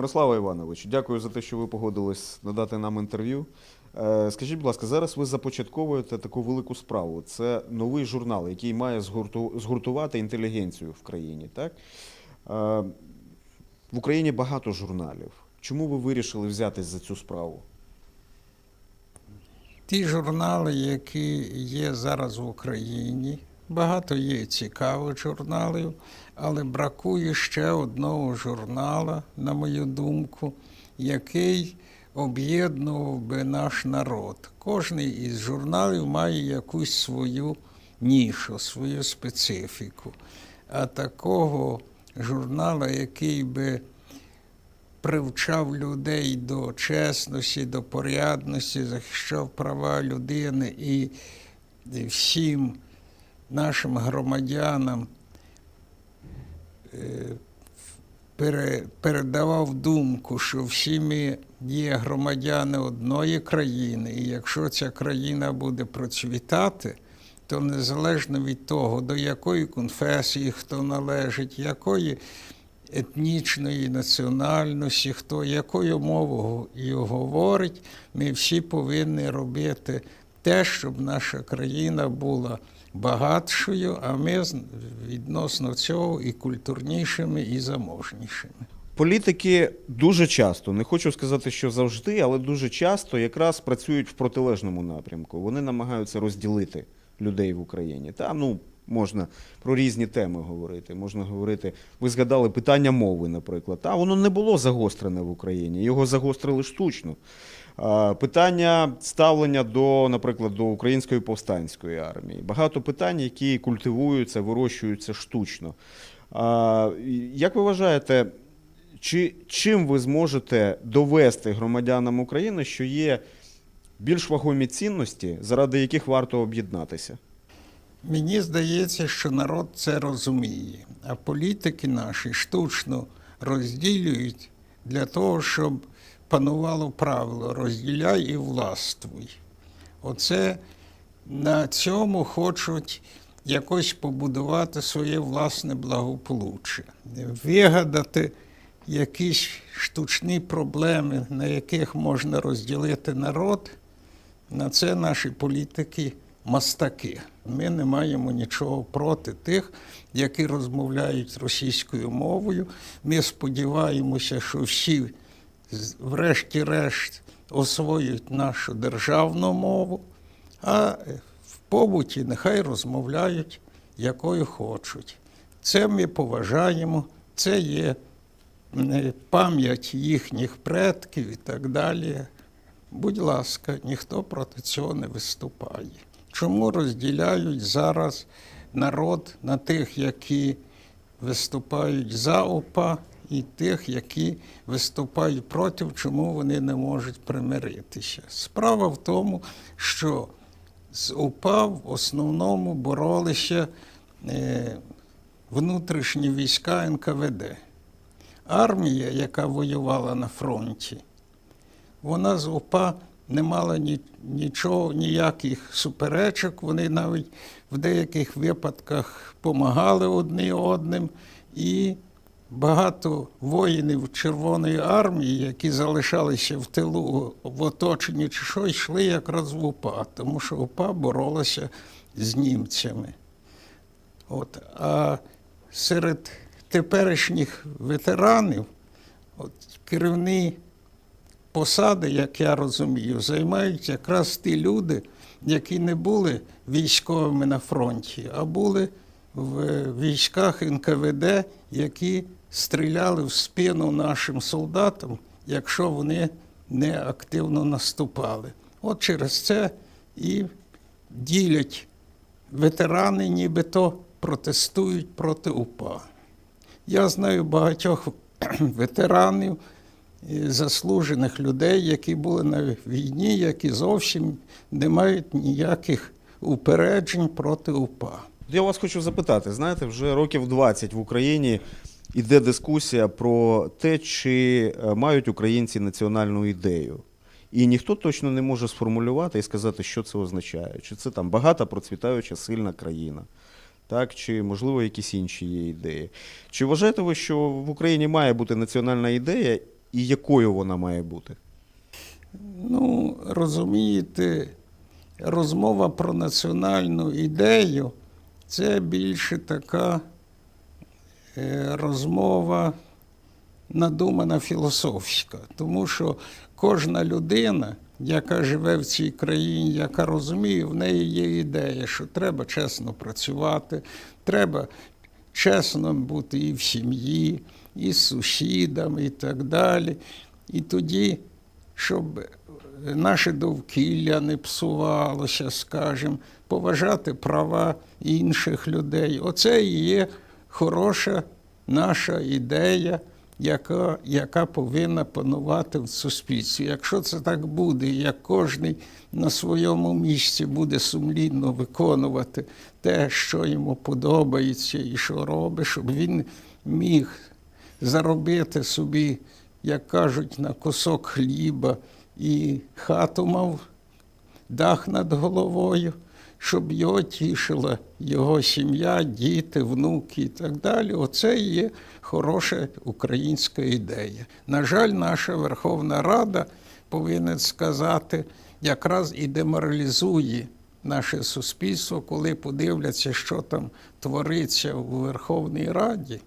Мирослава Іванович, дякую за те, що ви погодились надати нам інтерв'ю. Е, Скажіть, будь ласка, зараз ви започатковуєте таку велику справу. Це новий журнал, який має згуртувати інтелігенцію в країні. Так? Е, В Україні багато журналів. Чому ви вирішили взятись за цю справу? Ті журнали, які є зараз в Україні, багато є цікавих журналів, але бракує ще одного журнала, на мою думку, який об'єднував би наш народ. Кожний із журналів має якусь свою нішу, свою специфіку. А такого журнала, який би привчав людей до чесності, до порядності, захищав права людини і всім нашим громадянам передавав думку, що всі ми є громадяни одної країни, і якщо ця країна буде процвітати, то незалежно від того, до якої конфесії хто належить, якої етнічної національності, хто якою мовою говорить, ми всі повинні робити те, щоб наша країна була багатшою, а ми відносно цього і культурнішими, і заможнішими. Політики дуже часто, не хочу сказати, що завжди, але дуже часто якраз працюють в протилежному напрямку. Вони намагаються розділити людей в Україні. Там ну можна про різні теми говорити. Можна говорити, ви згадали питання мови, наприклад. Та воно не було загострене в Україні, його загострили штучно. Питання ставлення до, наприклад, до української повстанської армії. Багато питань, які культивуються, вирощуються штучно. Як ви вважаєте, чи чим ви зможете довести громадянам України, що є більш вагомі цінності, заради яких варто об'єднатися? Мені здається, що народ це розуміє, а політики наші штучно розділюють для того, щоб панувало правило розділяй і властвуй. Оце на цьому хочуть якось побудувати своє власне благополуччя, вигадати якісь штучні проблеми, на яких можна розділити народ. На це наші політики мастаки. Ми не маємо нічого проти тих, які розмовляють російською мовою. Ми сподіваємося, що всі, врешті-решт, освоюють нашу державну мову, а в побуті нехай розмовляють якою хочуть. Це ми поважаємо, це є е, пам'ять їхніх предків і так далі. Будь ласка, ніхто проти цього не виступає. Чому розділяють зараз народ на тих, які виступають за ОПА, і тих, які виступають проти, чому вони не можуть примиритися? Справа в тому, що з ОПА в основному боролися е, внутрішні війська НКВД. Армія, яка воювала на фронті, вона з УПА не мала нічого, ніяких суперечок. Вони навіть в деяких випадках допомагали одне одним. І багато воїнів Червоної армії, які залишалися в тилу в оточенні чи що, йшли якраз в УПА, тому що УПА боролася з німцями. От. А серед теперішніх ветеранів от, керівні посади, як я розумію, займають якраз ті люди, які не були військовими на фронті, а були в військах НКВД, які стріляли в спину нашим солдатам, якщо вони не активно наступали. От через це і ділять ветерани, нібито протестують проти УПА. Я знаю багатьох ветеранів, і заслужених людей, які були на війні, які зовсім не мають ніяких упереджень проти УПА. Я вас хочу запитати: знаєте, вже років 20 в Україні іде дискусія про те, чи е, мають українці національну ідею. І ніхто точно не може сформулювати і сказати, що це означає. Чи це там багата, процвітаюча, сильна країна, так, чи, можливо, якісь інші є ідеї. Чи вважаєте ви, що в Україні має бути національна ідея, і якою вона має бути? Ну, розумієте, розмова про національну ідею це більше така розмова надумана філософська, тому що кожна людина, яка живе в цій країні, яка розуміє, в неї є ідея, що треба чесно працювати, треба чесно бути і в сім'ї, і з сусідами, і так далі. І тоді, щоб наше довкілля не псувалося, скажімо, поважати права інших людей. Оце і є хороша наша ідея, яка, яка повинна панувати в суспільстві. Якщо це так буде, як кожен на своєму місці буде сумлінно виконувати те, що йому подобається і що робить, щоб він міг заробити собі, як кажуть, на кусок хліба і хату мав дах над головою, щоб його тішила його сім'я, діти, внуки і так далі. Оце є хороша українська ідея. На жаль, наша Верховна Рада повинен сказати, якраз і деморалізує наше суспільство, коли подивляться, що там твориться у Верховній Раді.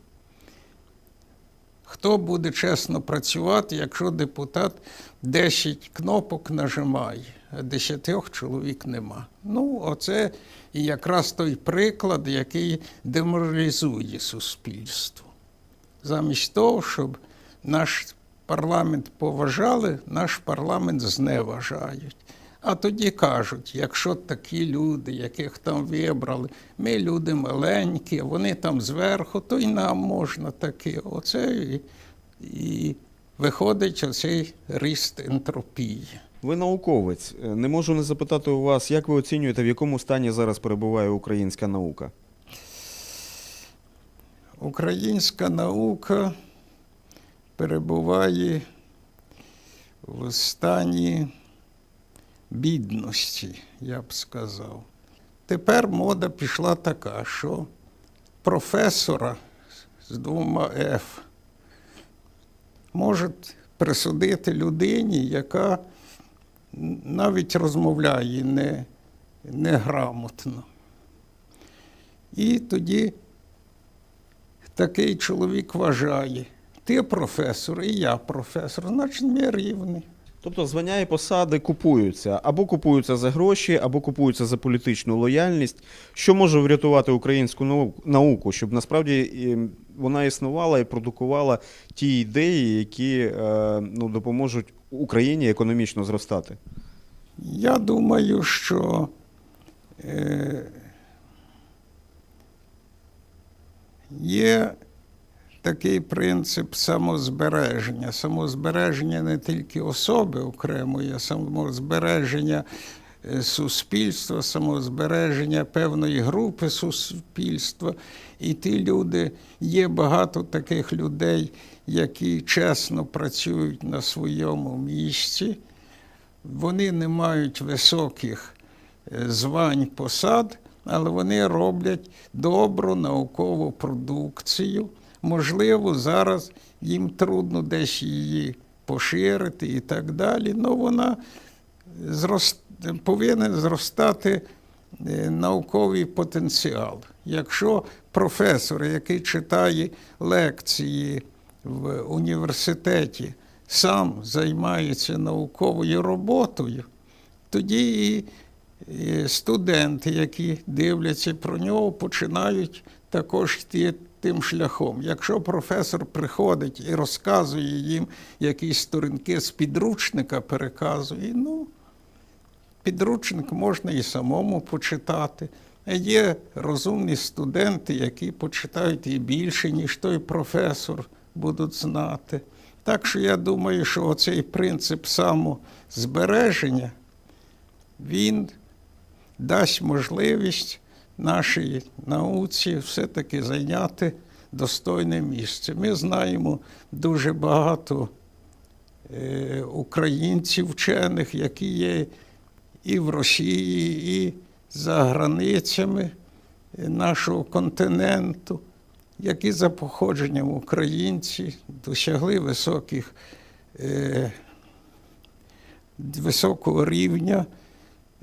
Хто буде чесно працювати, якщо депутат 10 кнопок нажимає, 10 чоловік нема? Ну, оце якраз той приклад, який деморалізує суспільство. Замість того, щоб наш парламент поважали, наш парламент зневажають. А тоді кажуть, якщо такі люди, яких там вибрали, ми люди маленькі, вони там зверху, то й нам можна таке. Оце і, і виходить оцей ріст ентропії. Ви науковець. Е, Не можу не запитати у вас, як ви оцінюєте, в якому стані зараз перебуває українська наука? Українська наука перебуває в стані бідності, я б сказав. Тепер мода пішла така, що професора з двома Ф можуть присудити людині, яка навіть розмовляє не, неграмотно. І тоді такий чоловік вважає, ти професор, і я професор, значить ми рівні. Тобто звання і посади купуються або купуються за гроші, або купуються за політичну лояльність. Що може врятувати українську науку, щоб насправді вона існувала і продукувала ті ідеї, які е, ну, допоможуть Україні економічно зростати? Я думаю, що е, є такий принцип самозбереження. Самозбереження не тільки особи окремої, а самозбереження суспільства, самозбереження певної групи суспільства. І ті люди, є багато таких людей, які чесно працюють на своєму місці. Вони не мають високих е, звань посад, але вони роблять добру наукову продукцію. Можливо, зараз їм трудно десь її поширити і так далі, але вона зрос... повинен зростати е, науковий потенціал. Якщо професор, який читає лекції в університеті, сам займається науковою роботою, тоді і студенти, які дивляться про нього, починають також йти тим шляхом. Якщо професор приходить і розказує їм якісь сторінки з підручника, переказує, ну, підручник можна і самому почитати. Є розумні студенти, які почитають і більше, ніж той професор будуть знати. Так що я думаю, що оцей принцип самозбереження, він дасть можливість нашій науці все-таки зайняти достойне місце. Ми знаємо дуже багато е, українців, вчених, які є і в Росії, і за границями е, нашого континенту, які за походженням українці досягли високих е, високого рівня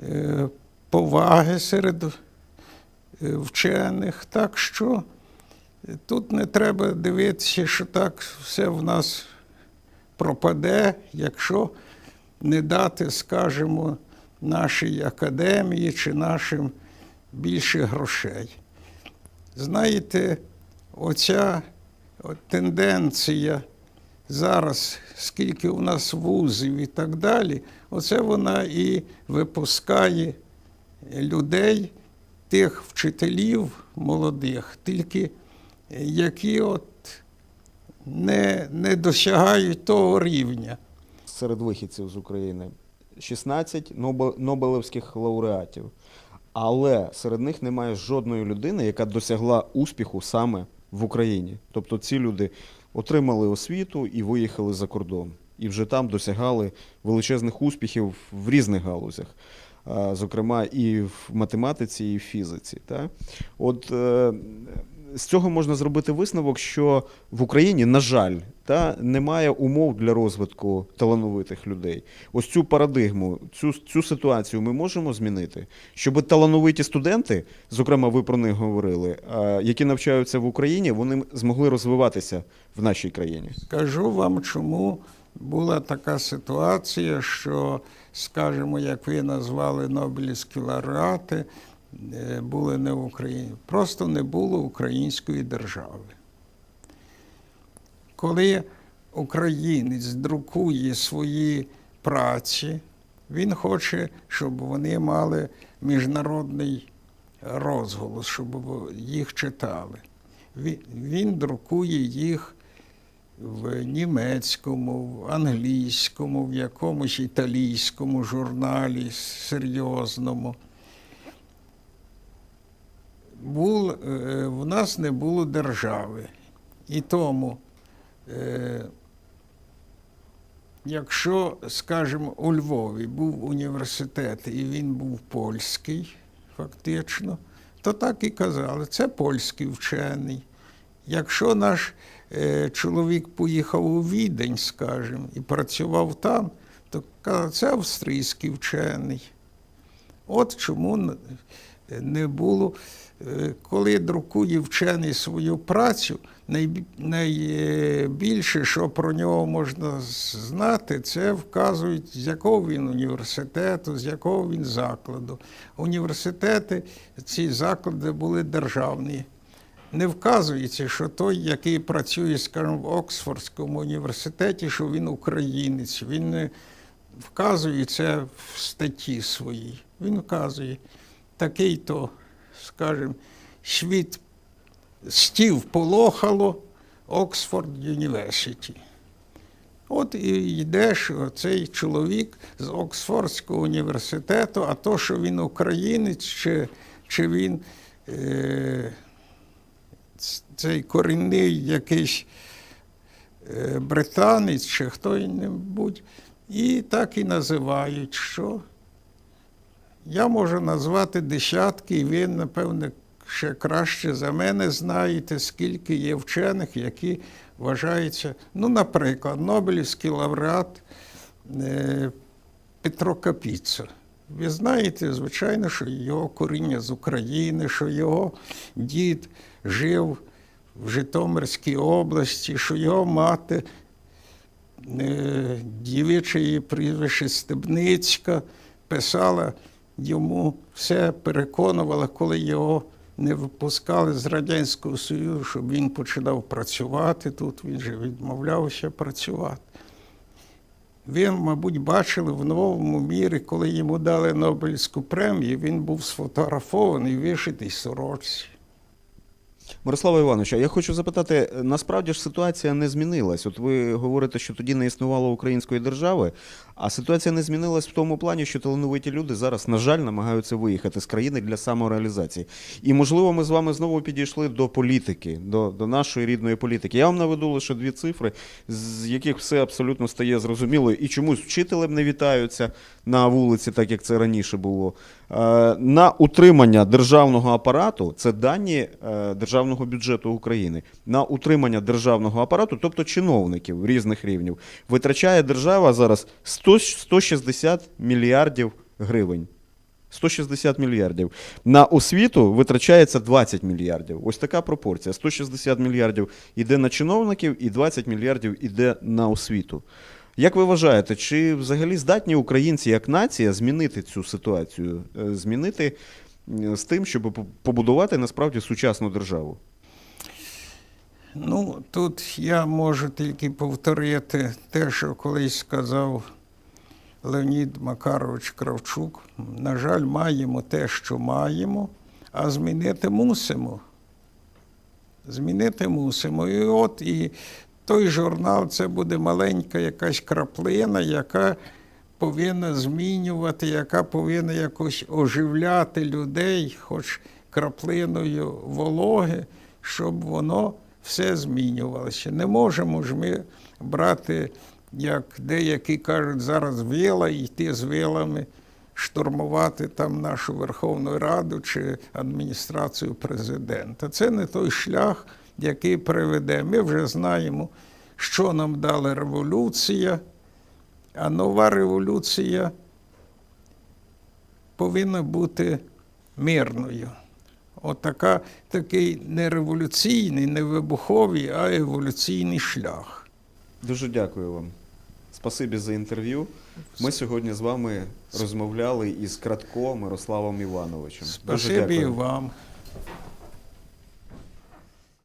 е, поваги серед е, вчених. Так що е, тут не треба дивитися, що так все в нас пропаде, якщо не дати, скажімо, нашій академії чи нашим більше грошей. Знаєте, оця тенденція зараз, скільки у нас вузів і так далі, оце вона і випускає людей, тих вчителів молодих, тільки які от не, не досягають того рівня. серед вихідців з України 16 Нобелевських лауреатів. Але серед них немає жодної людини, яка досягла успіху саме в Україні. Тобто ці люди отримали освіту і виїхали за кордон. І вже там досягали величезних успіхів в різних галузях, зокрема і в математиці, і в фізиці. От е, з цього можна зробити висновок, що в Україні, на жаль, та, немає умов для розвитку талановитих людей. Ось цю парадигму, цю, цю ситуацію ми можемо змінити, щоб талановиті студенти, зокрема, ви про них говорили, які навчаються в Україні, вони змогли розвиватися в нашій країні. Скажу вам, чому була така ситуація, що, скажімо, як ви назвали Нобелівські лауреати, були не в Україні. Просто не було української держави. Коли українець друкує свої праці, він хоче, щоб вони мали міжнародний розголос, щоб їх читали. Він, він друкує їх в німецькому, в англійському, в якомусь італійському журналі серйозному. Бул, е, в нас не було держави. І тому, е, якщо, скажімо, у Львові був університет і він був польський, фактично, то так і казали, це польський вчений. Якщо наш е, чоловік поїхав у Відень, скажімо, і працював там, то казали, це австрійський вчений. От чому не було. Коли друкує вчений свою працю, найбільше, що про нього можна знати, це вказують, з якого він університету, з якого він закладу. Університети, ці заклади були державні. Не вказується, що той, який працює, скажімо, в Оксфордському університеті, що він українець. Він не вказує це в статті своїй. Він вказує такий-то, скажімо, світ стів полохало Оксфорд Юніверситі. От і йдеш цей чоловік з Оксфордського університету, а то, що він українець, чи, чи він е, цей корінний якийсь е, британець, чи хто-небудь, і так і називають, що я можу назвати десятки, і ви, напевне, ще краще за мене знаєте, скільки є вчених, які вважаються, ну, наприклад, Нобелівський лауреат е, Петро Капіцо. Ви знаєте, звичайно, що його коріння з України, що його дід жив в Житомирській області, що його мати е, дівиче її прізвище Стебницька, писала йому все, переконувало, коли його не випускали з Радянського Союзу, щоб він починав працювати тут, він же відмовлявся працювати. Він, мабуть, бачили в новому мірі, коли йому дали Нобелівську премію, він був сфотографований, вишитий сорочці. Мирослава Івановича, я хочу запитати, насправді ж ситуація не змінилась. От ви говорите, що тоді не існувало української держави, а ситуація не змінилась в тому плані, що талановиті люди зараз, на жаль, намагаються виїхати з країни для самореалізації. І, можливо, ми з вами знову підійшли до політики, до, до нашої рідної політики. Я вам наведу лише дві цифри, з яких все абсолютно стає зрозуміло, і чомусь вчителем не вітаються на вулиці, так як це раніше було. Е, На утримання державного апарату це дані е, державного бюджету України. На утримання державного апарату, тобто чиновників різних рівнів, витрачає держава зараз 100, 160 мільярдів гривень. 160 мільярдів. На освіту витрачається 20 мільярдів. Ось така пропорція. 160 мільярдів іде на чиновників і 20 мільярдів іде на освіту. Як ви вважаєте, чи взагалі здатні українці як нація змінити цю ситуацію, Е, змінити з тим, щоб побудувати насправді сучасну державу? Ну, тут я можу тільки повторити те, що колись сказав Леонід Макарович Кравчук. На жаль, маємо те, що маємо, а змінити мусимо. Змінити мусимо. І от і той журнал це буде маленька якась краплина, яка повинна змінювати, яка повинна якось оживляти людей, хоч краплиною вологи, щоб воно все змінювалося. Не можемо ж ми брати, як деякі кажуть, зараз вила йти з вилами штурмувати там нашу Верховну Раду чи адміністрацію президента. Це не той шлях, який приведе. Ми вже знаємо, що нам дала революція, а нова революція повинна бути мирною. Отака, такий не революційний, не вибуховий, а еволюційний шлях. Дуже дякую вам. Спасибі за інтерв'ю. Ми сьогодні з вами розмовляли із Кратко Мирославом Івановичем. Дуже Спасибі і дякую. вам.